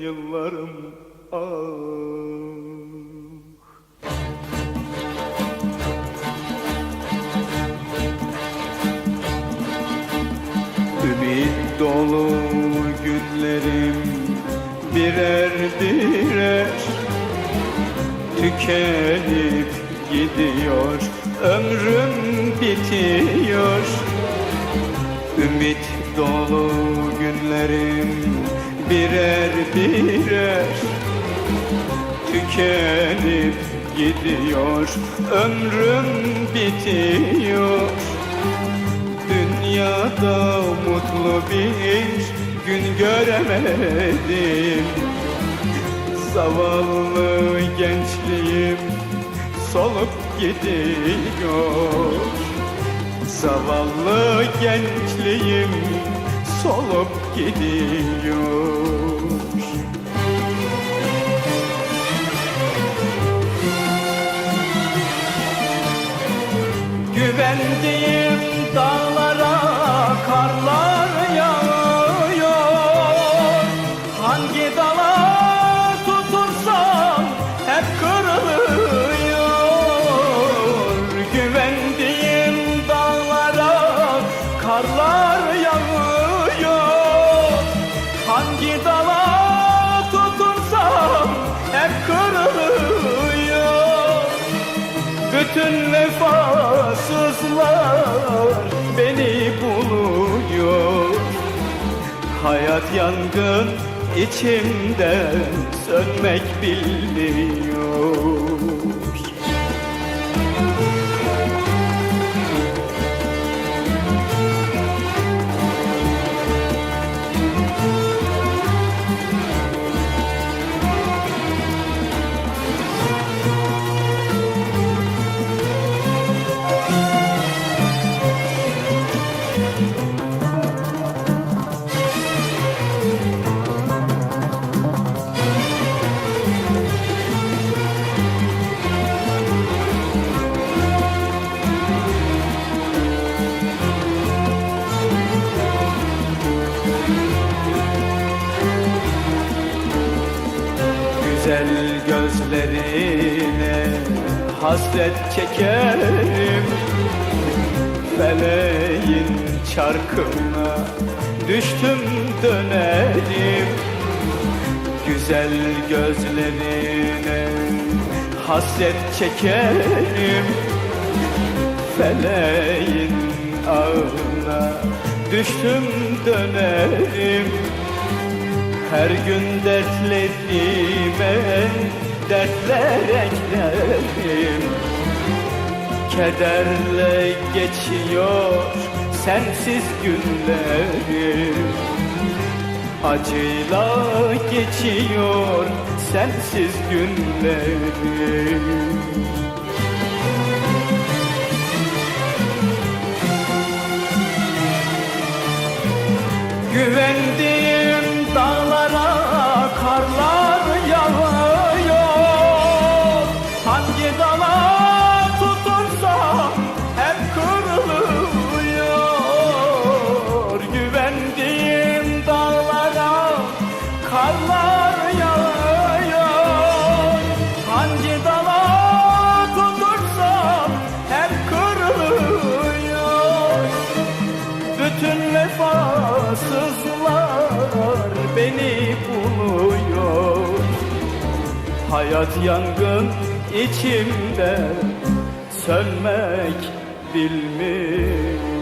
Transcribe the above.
yıllarım ah. Ümit dolu günlerim birer birer Tükenip gidiyor. Ömrüm bitiyor. Ümit dolu günlerim birer birer Tükenip gidiyor. Ömrüm bitiyor. Dünyada mutlu bir gün göremedim. Zavallı gençliğim solup gidiyor. Zavallı gençliğim solup gidiyor bütün vefasızlar beni buluyor. Hayat yangın içimde sönmek bilmiyor Güzel gözlerine hasret çekerim. Feleğin çarkına düştüm dönerim. Güzel gözlerine hasret çekerim. Feleğin ağına düştüm dönerim her gün dertlerime dertler eklerim. Kederle geçiyor sensiz günlerim. Acıyla geçiyor sensiz günlerim. Güvendiğim dağlara karlar vefasızlar beni buluyor. Hayat yangın içimde sönmek bilmiyor